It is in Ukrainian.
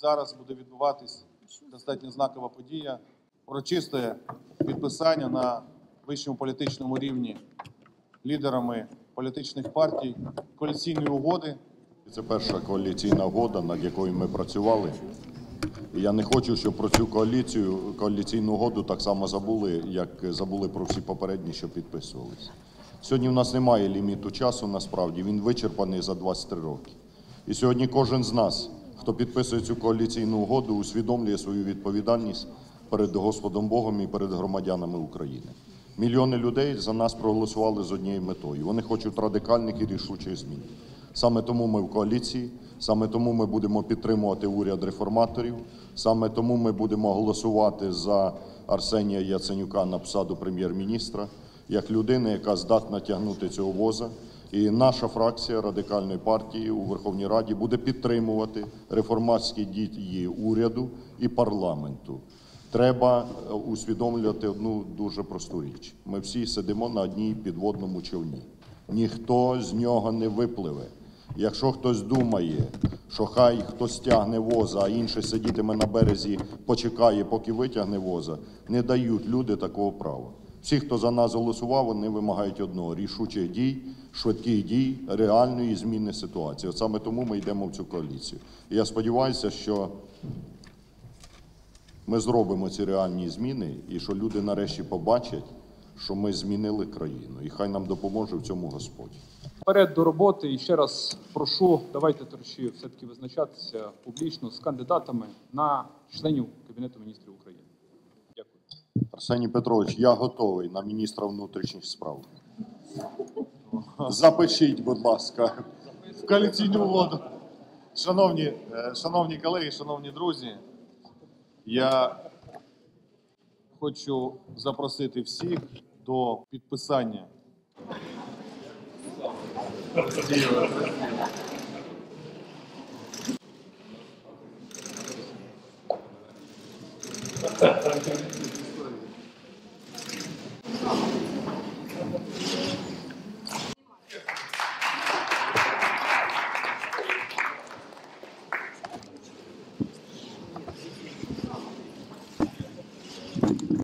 Зараз буде відбуватись достатньо знакова подія. Урочисте підписання на вищому політичному рівні лідерами політичних партій коаліційної угоди Це перша коаліційна угода, над якою ми працювали. І я не хочу, щоб про цю коаліцію, коаліційну угоду так само забули, як забули про всі попередні, що підписувалися. Сьогодні в нас немає ліміту часу, насправді він вичерпаний за 23 роки. І сьогодні кожен з нас, хто підписує цю коаліційну угоду, усвідомлює свою відповідальність перед Господом Богом і перед громадянами України. Мільйони людей за нас проголосували з однією метою. Вони хочуть радикальних і рішучих змін. Саме тому ми в коаліції, саме тому ми будемо підтримувати уряд реформаторів, саме тому ми будемо голосувати за Арсенія Яценюка на посаду прем'єр-міністра, як людини, яка здатна тягнути цього воза. І наша фракція радикальної партії у Верховній Раді буде підтримувати реформатські дії уряду і парламенту. Треба е, усвідомлювати одну дуже просту річ: ми всі сидимо на одній підводному човні. Ніхто з нього не випливе. Якщо хтось думає, що хай хтось тягне воза, а інший сидітиме на березі, почекає, поки витягне воза, не дають люди такого права. Всі, хто за нас голосував, вони вимагають одного рішучих дій, швидких дій, реальної зміни ситуації. От саме тому ми йдемо в цю коаліцію. І я сподіваюся, що ми зробимо ці реальні зміни, і що люди нарешті побачать, що ми змінили країну, і хай нам допоможе в цьому Господь. Вперед до роботи і ще раз прошу, давайте товариші, все-таки визначатися публічно з кандидатами на членів Кабінету міністрів України. Арсеній Петрович, я готовий на міністра внутрішніх справ. Запишіть, будь ласка. в коаліційну угоду. Шановні, е, шановні колеги, шановні друзі, я хочу запросити всіх до підписання.